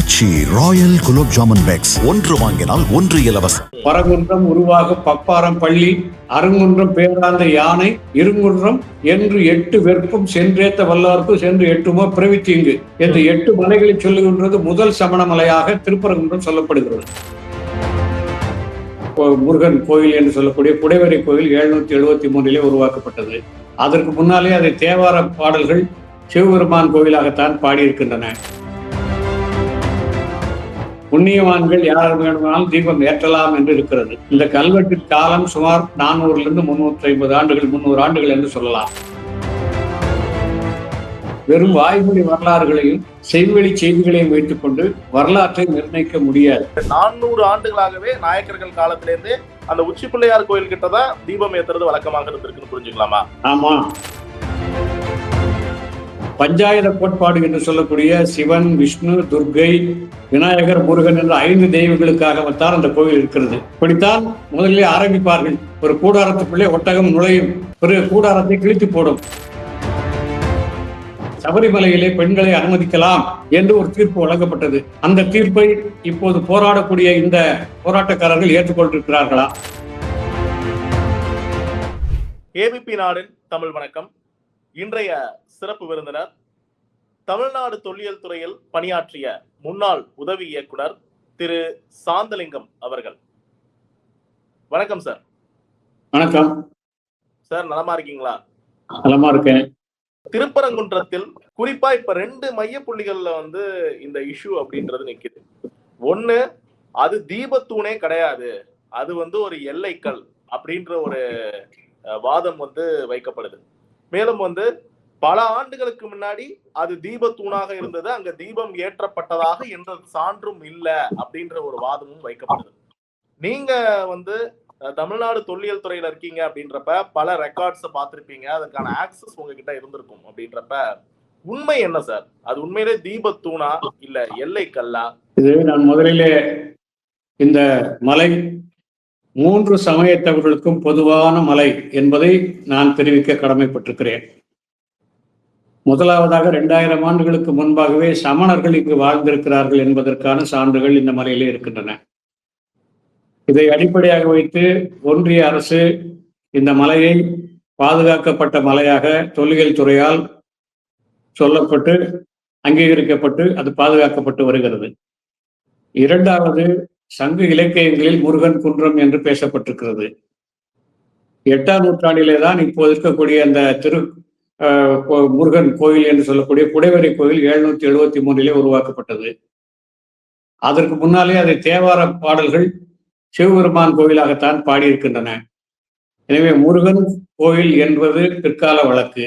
ஆச்சி royal gulab jamun packs ஒன்று வாங்கினால் ஒன்று இலவசம். பரங்குன்றம் உருவாக பப்பாரம் பள்ளி அருங்குன்றம் பேராந்த யானை இருங்குன்றம் என்று எட்டு வெறுப்பும் சென்றேத்த வல்லார்க்கும் சென்று எட்டுமோ பிரவித்தீங்கு என்று எட்டு மலைகளை சொல்லுகின்றது முதல் சமண மலையாக திருப்பரங்குன்றம் சொல்லப்படுகிறது. முருகன் கோயில் என்று சொல்லக்கூடிய குடைவரை கோயில் எழுநூத்தி எழுபத்தி மூணிலே உருவாக்கப்பட்டது. அதற்கு முன்னாலே அதை தேவார பாடல்கள் சிவபெருமான் கோயிலாகத்தான் பாடியிருக்கின்றன. புண்ணியவான்கள் யார் வேணுமானாலும் தீபம் ஏற்றலாம் என்று இருக்கிறது. இந்த கல்வெட்டின் காலம் சுமார் நானூறிலிருந்து முன்னூற்றி ஐம்பது ஆண்டுகள் முன்னூறு ஆண்டுகள் என்று சொல்லலாம். வெறும் வாய்மொழி வரலாறுகளையும் செய்வெளி செய்திகளையும் வைத்துக்கொண்டு வரலாற்றை நிர்ணயிக்க முடியாது. நானூறு ஆண்டுகளாகவே நாயக்கர்கள் காலத்திலேருந்தே அந்த உச்சி பிள்ளையார் கோயில் கிட்ட தான் தீபம் ஏத்துறது வழக்கமாக இருந்திருக்குன்னு புரிஞ்சுக்கலாமா? ஆமா. பஞ்சாயத கோட்பாடு என்று சொல்லக்கூடிய சிவன் விஷ்ணு துர்க்கை விநாயகர் முருகன் என்ற ஐந்து தெய்வங்களுக்காகத்தான் அந்த கோயில் இருக்கிறது. இப்படித்தான் முதலிலே ஆரம்பிப்பார்கள். ஒரு கூடாரத்துக்குள்ளே ஒட்டகம் நுழையும். பிறகு கூடாரத்தை கிழித்து போடும். சபரிமலையிலே பெண்களை அனுமதிக்கலாம் என்று ஒரு தீர்ப்பு வழங்கப்பட்டது. அந்த தீர்ப்பை இப்போது போராடக்கூடிய இந்த போராட்டக்காரர்கள் ஏற்றுக்கொண்டிருக்கிறார்களா? ஏபிபி நாடின் தமிழ் வணக்கம். இன்றைய சிறப்பு விருந்தினர் தமிழ்நாடு தொல்லியல் துறையில் பணியாற்றிய முன்னாள் உதவி இயக்குனர் திரு சாந்தலிங்கம் அவர்கள். வணக்கம் சார். வணக்கம். சார் நலமா இருக்கீங்களா? நலமா இருக்கேன். திருப்பரங்குன்றத்தில் குறிப்பா இப்ப ரெண்டு மைய புள்ளிகள்ல வந்து இந்த இஷ்யூ அப்படின்றது நிக்குது. ஒண்ணு அது தீபத்தூணே கிடையாது. அது வந்து ஒரு எல்லைக்கல் அப்படின்ற ஒரு வாதம் வந்து வைக்கப்படுது. மேலும் வந்து பல ஆண்டுகளுக்கு முன்னாடி அது தீபத்தூணாக இருந்தது. அங்க தீபம் ஏற்றப்பட்டதாக என்ற சான்றும் இல்லை அப்படின்ற ஒரு வாதமும் வைக்கப்படுது நீங்க வந்து தமிழ்நாடு தொல்லியல் துறையில இருக்கீங்க அப்படின்றப்ப பல ரெக்கார்ட்ஸ் பார்த்திருப்பீங்க. அதுக்கான ஆக்சஸ் உங்ககிட்ட இருந்திருக்கும் அப்படின்றப்ப உண்மை என்ன சார்? அது உண்மையிலே தீபத்தூணா இல்ல எல்லை கல்லா இது நான் முதலிலே இந்த மலை மூன்று சமயத்தவர்களுக்கும் பொதுவான மலை என்பதை நான் தெரிவிக்க கடமைப்பட்டிருக்கிறேன். முதலாவதாக இரண்டாயிரம் ஆண்டுகளுக்கு முன்பாகவே சமணர்கள் இங்கு வாழ்ந்திருக்கிறார்கள் என்பதற்கான சான்றுகள் இந்த மலையிலே இருக்கின்றன. இதை அடிப்படையாக வைத்து ஒன்றிய அரசு இந்த மலையை பாதுகாக்கப்பட்ட மலையாக தொல்லியல் துறையால் சொல்லப்பட்டு அங்கீகரிக்கப்பட்டு அது பாதுகாக்கப்பட்டு வருகிறது. இரண்டாவது சங்க இலக்கியங்களில் முருகன் குன்றம் என்று பேசப்பட்டிருக்கிறது. எட்டாம் நூற்றாண்டிலே தான் இப்போது இருக்கக்கூடிய அந்த திரு முருகன் கோயில் என்று சொல்லக்கூடிய குடைவரை கோயில் எழுநூத்தி எழுபத்தி மூணிலே உருவாக்கப்பட்டது. அதற்கு முன்னாலே அதை தேவார பாடல்கள் சிவபெருமான் கோயிலாகத்தான் பாடியிருக்கின்றன. எனவே முருகன் கோயில் என்பது பிற்கால வழக்கு.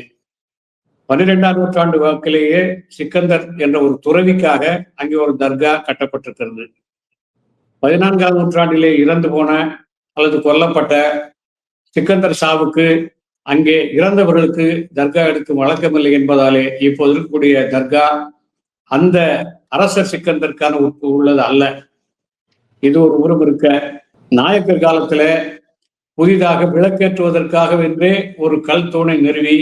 பன்னிரெண்டாம் நூற்றாண்டு வாக்கிலேயே சிக்கந்தர் என்ற ஒரு துறவிக்காக அங்கே ஒரு தர்கா கட்டப்பட்டிருக்கிறது. பதினான்காம் நூற்றாண்டிலே இறந்து போன அல்லது கொல்லப்பட்ட சிக்கந்தர் சாவுக்கு அங்கே இறந்தவர்களுக்கு தர்கா எடுக்கும் வழக்கமில்லை என்பதாலே இப்போது இருக்கக்கூடிய தர்கா அந்த அரசர் சிக்கந்தற்கான உறுப்பு உள்ளது அல்ல. இது ஒரு உரம் இருக்க நாயக்கர் காலத்துல புதிதாக விளக்கேற்றுவதற்காக வென்றே ஒரு கல் தூணை நிறுவி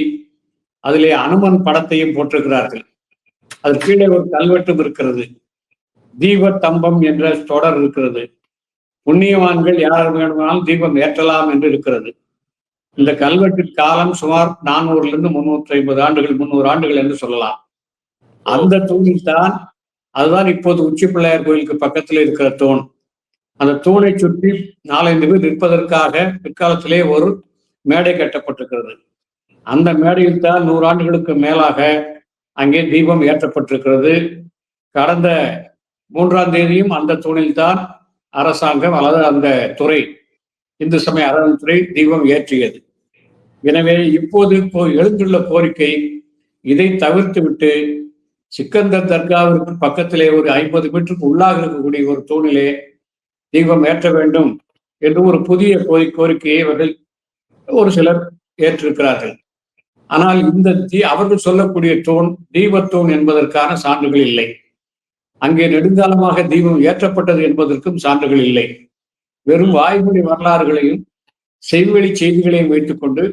அதிலே அனுமன் படத்தையும் போட்டிருக்கிறார்கள். அது கீழே ஒரு கல்வெட்டும் இருக்கிறது. தீப தம்பம் என்ற தொடர் இருக்கிறது. புண்ணியவான்கள் யார் வேண்டுமானாலும் தீபம் ஏற்றலாம் என்று இருக்கிறது. இந்த கல்வெட்டின் காலம் சுமார் நானூறிலிருந்து முன்னூற்றி ஐம்பது ஆண்டுகள் முன்னூறு ஆண்டுகள் என்று சொல்லலாம். அந்த தூணில் தான் அதுதான் இப்போது உச்சி பிள்ளையார் கோயிலுக்கு பக்கத்தில் இருக்கிற தூண். அந்த தூணை சுற்றி நாலஞ்சு பேர் நிற்பதற்காக பிற்காலத்திலே ஒரு மேடை கட்டப்பட்டிருக்கிறது. அந்த மேடையில் தான் நூறு ஆண்டுகளுக்கு மேலாக அங்கே தீபம் ஏற்றப்பட்டிருக்கிறது. கடந்த மூன்றாம் தேதியும் அந்த தூணில் தான் அரசாங்கம் அல்லது அந்த துறை இந்து சமய அறநிலைத்துறை தீபம் ஏற்றியது. எனவே இப்போது இப்போ எழுந்துள்ள கோரிக்கை இதை தவிர்த்து விட்டு சிக்கந்தர் தர்காவிற்கு பக்கத்திலே ஒரு ஐம்பது மீட்டருக்கு உள்ளாக இருக்கக்கூடிய ஒரு தூணிலே தீபம் ஏற்ற வேண்டும் என்று ஒரு புதிய கோரி கோரிக்கையை அவர்கள் ஒரு சிலர் ஏற்றிருக்கிறார்கள். ஆனால் இந்த தீ அவர்கள் சொல்லக்கூடிய தூண் தீபத்தூண் என்பதற்கான சான்றுகள் இல்லை. அங்கே நெடுங்காலமாக தீபம் ஏற்றப்பட்டது என்பதற்கும் சான்றுகள் இல்லை. வெறும் வாய்மொழி வரலாறுகளையும் செய்வெளி செய்திகளையும் வைத்துக்கொண்டு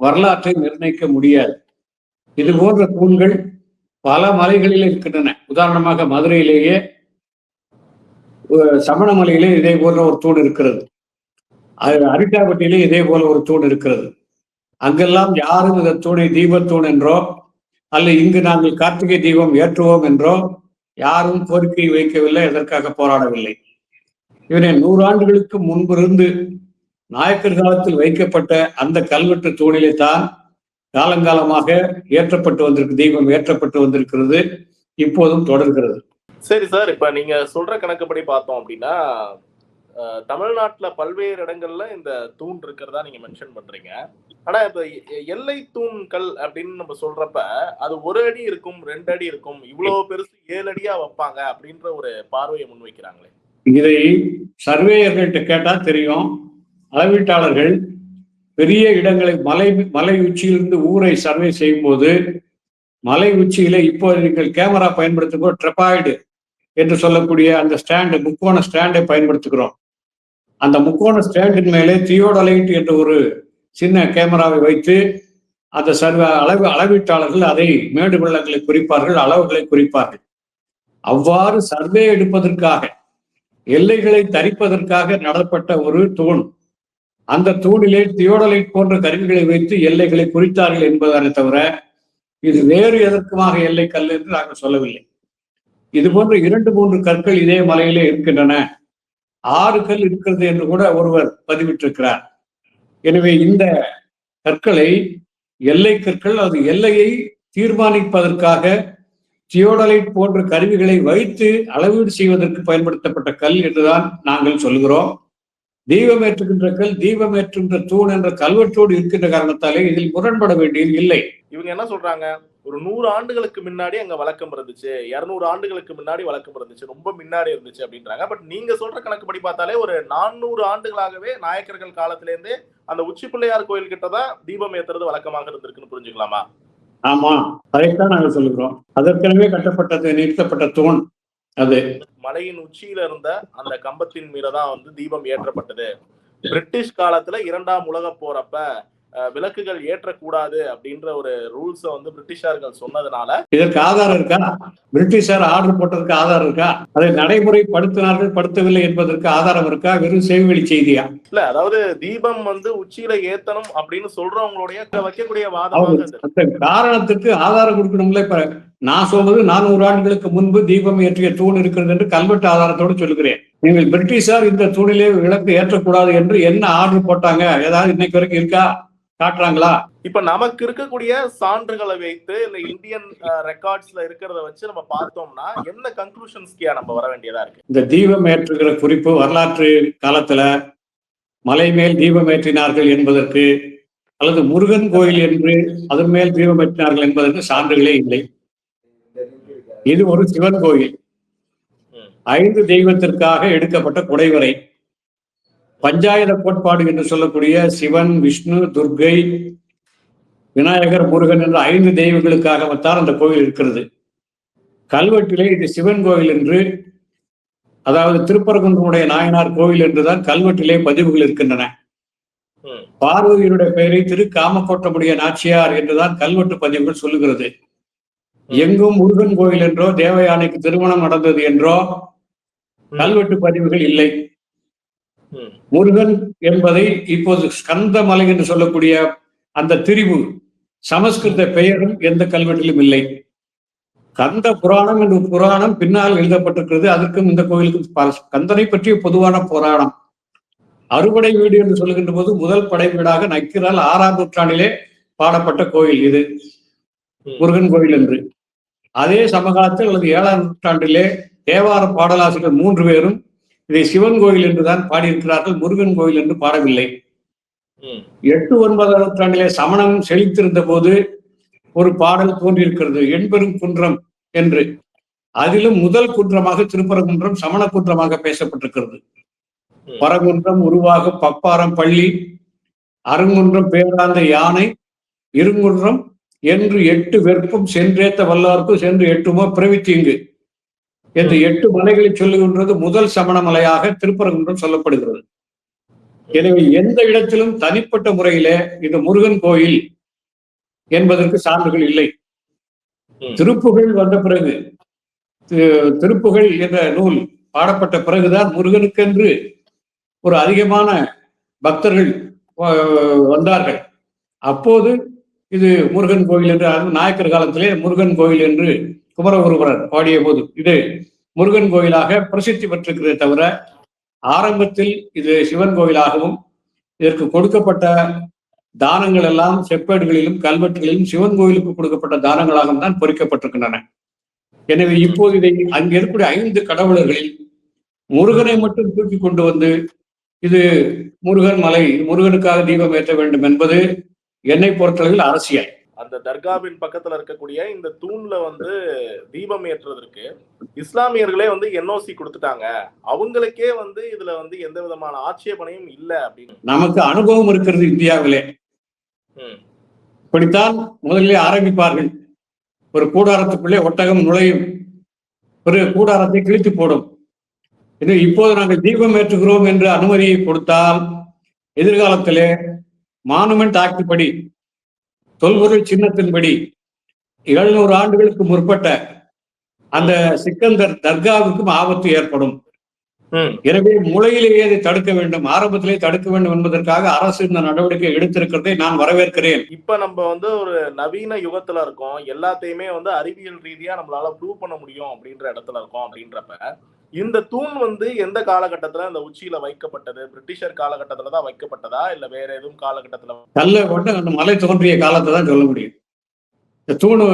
வரலாற்றை நிர்ணயிக்க முடியாது. இது போன்ற தூண்கள் பல மலைகளில் இருக்கின்றன. உதாரணமாக மதுரையிலேயே சமண மலையிலே இதே போன்ற ஒரு தூண் இருக்கிறது. அது அரிட்டாபட்டியிலே இதே போல ஒரு தூண் இருக்கிறது. அங்கெல்லாம் யாரும் இந்த தூணை தீபத்தூண் என்றோ அல்ல இங்கு நாங்கள் கார்த்திகை தீபம் ஏற்றுவோம் என்றோ யாரும் கோரிக்கை வைக்கவில்லை எதற்காக போராடவில்லை. இவனை நூறாண்டுகளுக்கு முன்பிருந்து நாயக்கர் காலத்தில் வைக்கப்பட்ட அந்த கல்வெட்டு தூணிலே தான் காலங்காலமாக ஏற்றப்பட்டு வந்திருக்கு தீபம் ஏற்றப்பட்டு வந்திருக்கிறது இப்போதும் தொடர்கிறது. சரி சார் இப்ப நீங்க சொல்ற கணக்குப்படி பார்த்தோம் அப்படின்னா தமிழ்நாட்டில் தமிழ்நாட்டுல பல்வேறு இடங்கள்ல இந்த தூண் இருக்கிறதா நீங்க மென்ஷன் பண்றீங்க. ஆனா இப்ப எல்லை தூண்கள் அப்படின்னு நம்ம சொல்றப்ப அது ஒரு அடி இருக்கும் ரெண்டு அடி இருக்கும் இவ்வளவு பெருசு ஏழு அடியா வைப்பாங்க அப்படின்ற ஒரு பார்வையை முன்வைக்கிறாங்களே. இதை சர்வேயர்கள்ட்ட கேட்டால் தெரியும். அளவீட்டாளர்கள் பெரிய இடங்களை மலை மலை உச்சியிலிருந்து ஊரை சர்வே செய்யும் போது மலை உச்சியில இப்போ நீங்கள் கேமரா பயன்படுத்தும் ட்ரெப்பாய்டு ட்ரெபாய்டு என்று சொல்லக்கூடிய அந்த ஸ்டாண்டு முக்கோண ஸ்டாண்டை பயன்படுத்துகிறோம். அந்த முக்கோண ஸ்டாண்டின் மேலே தியோடலைட் என்ற ஒரு சின்ன கேமராவை வைத்து அந்த சர்வ அளவு அளவீட்டாளர்கள் அதை மேடு வெள்ளங்களை குறிப்பார்கள் அளவுகளை குறிப்பார்கள். அவ்வாறு சர்வே எடுப்பதற்காக எல்லைகளை தரிப்பதற்காக நடப்பட்ட ஒரு தூண். அந்த தூணிலே தியோடலைட் போன்ற கருவிகளை வைத்து எல்லைகளை குறித்தார்கள் என்பதனை தவிர இது வேறு எதற்குமாக எல்லை கல் என்று நாங்கள் சொல்லவில்லை. இது போன்ற இரண்டு மூன்று கற்கள் இதே மலையிலே இருக்கின்றன. ஆறு கல் இருக்கிறது என்று கூட ஒருவர் பதிவிட்டிருக்கிறார். எனவே இந்த கற்களை எல்லை கற்கள் அது எல்லையை தீர்மானிப்பதற்காக தியோடலைட் போன்ற கருவிகளை வைத்து அளவீடு செய்வதற்கு பயன்படுத்தப்பட்ட கல் என்றுதான் நாங்கள் சொல்கிறோம் தீபம் ஏற்றுகின்ற கல் தீபம் ஏற்றுகின்ற தூண் என்ற கல்வெட்டோடு இருக்கின்ற காரணத்தாலே இதில் முரண்பட வேண்டியது இல்லை. இவங்க என்ன சொல்றாங்க? ஒரு நூறு ஆண்டுகளுக்கு முன்னாடி அங்க வழக்கம் இருந்துச்சு இருநூறு ஆண்டுகளுக்கு முன்னாடி வழக்கம் இருந்துச்சு ரொம்ப முன்னாடி இருந்துச்சு அப்படின்றாங்க. பட் நீங்க சொல்ற கணக்குப்படி பார்த்தாலே ஒரு நானூறு ஆண்டுகளாகவே நாயக்கர்கள் காலத்திலேருந்தே அந்த உச்சி பிள்ளையார் கோயில் கிட்ட தான் தீபம் ஏத்துறது வழக்கமாக இருந்திருக்குன்னு புரிஞ்சுக்கலாமா? ஆமா அதைத்தான் நாங்கள் சொல்லுகிறோம். அதற்கெனவே கட்டப்பட்டது நிறுத்தப்பட்ட தூண் அது. மலையின் உச்சியில இருந்த அந்த கம்பத்தின் மீறதான் வந்து தீபம் ஏற்றப்பட்டது. பிரிட்டிஷ் காலத்துல இரண்டாம் உலக போறப்ப விளக்குகள் ஏற்றக்கூடாது அப்படின்ற ஒரு ரூல்ஸ வந்து பிரிட்டிஷார்கள் சொன்னதுனால இதற்கு ஆதாரம் இருக்கா? பிரிட்டிஷார் ஆர்டர் போட்டதற்கு ஆதாரம் இருக்கா? அதை நடைமுறைப்படுத்தினார்கள் படுத்தவில்லை என்பதற்கு ஆதாரம் இருக்கா? வெறும் செய்வெளி செய்தியா? இல்ல அதாவது தீபம் வந்து உச்சியில ஏத்தணும் அப்படின்னு சொல்றவங்களுடைய வைக்கக்கூடிய அந்த காரணத்துக்கு ஆதாரம் கொடுக்கணும்ல இப்ப? நான் சொல்வது நானூறு ஆண்டுகளுக்கு முன்பு தீபம் ஏற்றிய தூண் இருக்கிறது என்று கல்வெட்டு ஆதாரத்தோடு சொல்லுகிறேன். நீங்கள் பிரிட்டிஷார் இந்த தூணிலே விளக்கு ஏற்றக்கூடாது என்று என்ன ஆர்டர் போட்டாங்க? ஏதாவது இன்னைக்கு வரைக்கும் இருக்கா? காட்டுறாங்களா? இப்ப நமக்கு இருக்கக்கூடிய சான்றுகளை வைத்து இல்ல இந்தியன் ரெக்கார்ட்ஸ்ல இருக்கிறத வச்சு நம்ம பார்த்தோம்னா என்ன கன்க்ளூஷன்ஸ்க்கு நம்ம வர வேண்டியதா இருக்கு? இந்த தீபம் ஏற்றுகிற குறிப்பு வரலாற்று காலத்துல மலை மேல் தீபம் ஏற்றினார்கள் என்பதற்கு அல்லது முருகன் கோயில் என்று அதன் மேல் தீபம் ஏற்றினார்கள் என்பதற்கு சான்றுகளே இல்லை. இது ஒரு சிவன் கோயில். ஐந்து தெய்வத்திற்காக எடுக்கப்பட்ட குடைவரை பஞ்சாயத கோட்பாடு என்று சொல்லக்கூடிய சிவன் விஷ்ணு துர்க்கை விநாயகர் முருகன் என்ற ஐந்து தெய்வங்களுக்காகத்தான் அந்த கோயில் இருக்கிறது. கல்வெட்டிலே இது சிவன் கோயில் என்று அதாவது திருப்பரங்குன்றனுடைய நாயனார் கோவில் என்றுதான் கல்வெட்டிலே பதிவுகள் இருக்கின்றன. பார்வதியினுடைய பெயரை திரு காமக்கோட்டமுடைய நாச்சியார் என்றுதான் கல்வெட்டு பதிவுகள் சொல்லுகிறது. எங்கும் முருகன் கோயில் என்றோ தேவயானைக்கு திருமணம் நடந்தது என்றோ கல்வெட்டு பதிவுகள் இல்லை. முருகன் என்பதை இப்போது ஸ்கந்தமலை என்று சொல்லக்கூடிய அந்த திரிவு சமஸ்கிருத பெயரும் எந்த கல்வெட்டிலும் இல்லை. கந்த புராணம் என்ற புராணம் பின்னால் எழுதப்பட்டிருக்கிறது. அதற்கும் இந்த கோயிலுக்கும் கந்தனை பற்றிய பொதுவான புராணம். அறுபடை வீடு என்று சொல்லுகின்ற போது முதல் படை வீடாக நக்கிரால் ஆறாம் நூற்றாண்டிலே பாடப்பட்ட கோயில் இது. முருகன் கோயில் என்று. அதே சமகாலத்தில் அல்லது ஏழாம் நூற்றாண்டிலே தேவார பாடலாசிரியர் மூன்று பேரும் இதை சிவன் கோயில் என்றுதான் பாடியிருக்கிறார்கள் முருகன் கோயில் என்று பாடவில்லை. எட்டு ஒன்பதாம் நூற்றாண்டிலே சமணம் செழித்திருந்த போது ஒரு பாடல் தோன்றியிருக்கிறது எண்பெரும் குன்றம் என்று அதிலும் முதல் குன்றமாக திருப்பரங்குன்றம் சமண குன்றமாக பேசப்பட்டிருக்கிறது. பரங்குன்றம் உருவாக பப்பாரம் பள்ளி அருங்குன்றம் பேராந்த யானை இருங்குன்றம் என்று எட்டு வெறுப்பும் சென்றேத்த வல்லார்க்கும் சென்று எட்டுமோ பிறவித்தீங்கு என்று எட்டு மலைகளை சொல்லுகின்றது முதல் சமண மலையாக திருப்பரங்குன்றம் சொல்லப்படுகிறது. எனவே எந்த இடத்திலும் தனிப்பட்ட முறையிலே இந்த முருகன் கோயில் என்பதற்கு சான்றுகள் இல்லை. திருப்புகழ் வந்த பிறகு திருப்புகழ் என்ற நூல் பாடப்பட்ட பிறகுதான் முருகனுக்கென்று ஒரு அதிகமான பக்தர்கள் வந்தார்கள். அப்போது இது முருகன் கோயில் என்று நாயக்கர் காலத்திலே முருகன் கோயில் என்று குமரகுருபரர் பாடிய போது இது முருகன் கோயிலாக பிரசித்தி பெற்றிருக்கிறதே தவிர ஆரம்பத்தில் இது சிவன் கோயிலாகவும் இதற்கு கொடுக்கப்பட்ட தானங்கள் எல்லாம் செப்பேடுகளிலும் கல்வெட்டுகளிலும் சிவன் கோயிலுக்கு கொடுக்கப்பட்ட தானங்களாகவும் தான் பொறிக்கப்பட்டிருக்கின்றன. எனவே இப்போது இதை அங்கே இருக்கக்கூடிய ஐந்து கடவுளர்களில் முருகனை மட்டும் தூக்கி கொண்டு வந்து இது முருகன் மலை முருகனுக்காக தீபம் ஏற்ற வேண்டும் என்பது என்னை பொறுத்தளவில் அரசியல். அந்த தர்காவின் பக்கத்துல இருக்கக்கூடிய இந்த தூண்ல வந்து தீபம் ஏற்றுவதற்கு இஸ்லாமியர்களே வந்து என்ஓசி கொடுத்துட்டாங்க. அவங்களுக்கே வந்து இதுல வந்து எந்த விதமான ஆட்சேபனையும் இல்ல அப்படின்னு. நமக்கு அனுபவம் இருக்கிறது இந்தியாவிலே. ம். இப்படித்தான் முதலிலே ஆரம்பிப்பார்கள். ஒரு கூடாரத்துக்குள்ளே ஒட்டகம் நுழையும். ஒரு கூடாரத்தை கிழித்து போடும். இது இப்போது நாங்கள் தீபம் ஏற்றுகிறோம் என்று அனுமதியை கொடுத்தால் எதிர்காலத்திலே மானுமெண்ட் ஆக்ட் படி தொல்பொருள் சின்னத்தின்படி எழுநூறு ஆண்டுகளுக்கு முற்பட்ட அந்த சிக்கந்தர் தர்காவுக்கும் ஆபத்து ஏற்படும். எனவே முளையிலேயே அதை தடுக்க வேண்டும் ஆரம்பத்திலே தடுக்க வேண்டும் என்பதற்காக அரசு இந்த நடவடிக்கை எடுத்திருக்கிறதை நான் வரவேற்கிறேன். இப்ப நம்ம வந்து ஒரு நவீன யுகத்துல இருக்கோம். எல்லாத்தையுமே வந்து அறிவியல் ரீதியா நம்மளால ப்ரூவ் பண்ண முடியும் அப்படின்ற இடத்துல இருக்கோம் அப்படின்றப்ப இந்த தூண் வந்து எந்த காலகட்டத்துல? இந்த உச்சியில வைக்கப்பட்டது? பிரிட்டிஷர் காலகட்டத்துல தான் வைக்கப்பட்டதா? இல்ல வேற எதுவும் காலகட்டத்துல கல்ல கொண்டு அந்த மலை தோன்றிய காலத்தை தான் சொல்ல முடியும். இந்த தூணு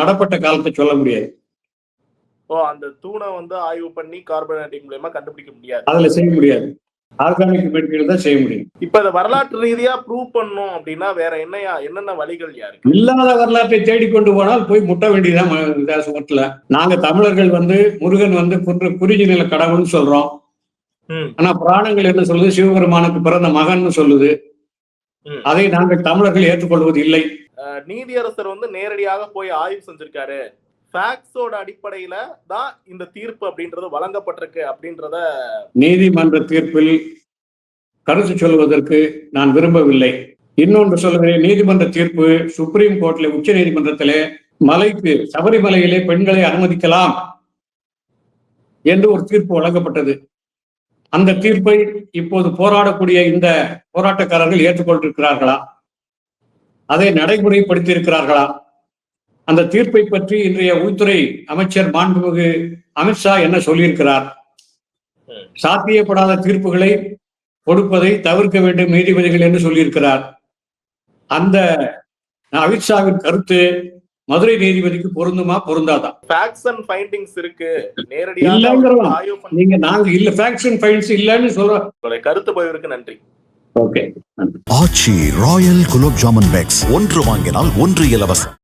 நடப்பட்ட காலத்தை சொல்ல முடியாது. ஓ அந்த தூணை வந்து ஆய்வு பண்ணி கார்பனேட்டிங் மூலியமா கண்டுபிடிக்க முடியாது. அதுல செய்ய முடியாது. ஆர்கானிக் மெட்டீரியல் தான் செய்ய முடியும். இப்ப இதை வரலாற்று ரீதியா ப்ரூவ் பண்ணும் அப்படின்னா வேற என்னையா என்னென்ன வழிகள் யாருக்கு? இல்லாத வரலாற்றை தேடிக்கொண்டு போனால் போய் முட்ட வேண்டியதான் ம- இந்த சுவத்துல நாங்க தமிழர்கள் வந்து முருகன் வந்து குன்று குறிஞ்சி நில கடவுள்னு சொல்றோம். ஆனா புராணங்கள் என்ன சொல்லுது? சிவபெருமானுக்கு பிறந்த மகன்னு சொல்லுது. அதை நாங்கள் தமிழர்கள் ஏற்றுக்கொள்வது இல்லை நீதியரசர் வந்து நேரடியாக போய் ஆய்வு செஞ்சிருக்காரு. ஃபேக்ட்ஸோட அடிப்படையில தான் இந்த தீர்ப்பு அப்படின்றது வழங்கப்பட்டிருக்கு அப்படின்றத நீதிமன்ற தீர்ப்பில் கருத்து சொல்வதற்கு நான் விரும்பவில்லை. இன்னொன்று சொல்கிறேன் நீதிமன்ற தீர்ப்பு சுப்ரீம் கோர்ட்ல உச்ச நீதிமன்றத்திலே மலைக்கு சபரிமலையிலே பெண்களை அனுமதிக்கலாம் என்று ஒரு தீர்ப்பு வழங்கப்பட்டது. அந்த தீர்ப்பை இப்போது போராடக்கூடிய இந்த போராட்டக்காரர்கள் ஏற்றுக்கொண்டிருக்கிறார்களா? அதை நடைமுறைப்படுத்தி இருக்கிறார்களா அந்த தீர்ப்பை பற்றி இன்றைய உள்துறை அமைச்சர் மாண்புமிகு அமித்ஷா என்ன சொல்லியிருக்கிறார். சாத்தியப்படாத தீர்ப்புகளை கொடுப்பதை தவிர்க்க வேண்டும் நீதிபதிகள் என்று சொல்லியிருக்கிறார். அந்த அமித்ஷாவின் கருத்து மதுரை நீதிபதிக்கு பொருந்துமா? பொருந்தாதா? ஃபேக்ட்ஸ் அண்ட் ஃபைண்டிங்ஸ் இருக்கு. நேரடியாக நீங்க நாங்க இல்ல ஃபேக்ஷன் ஃபைன்ஸ் இல்லைன்னு சொல்றோம் உங்களுடைய கருத்து போயிருக்கு நன்றி. Okay Aachi royal gulab jamun packs. ஒன்று வாங்கினால் ஒன்று இலவசம்.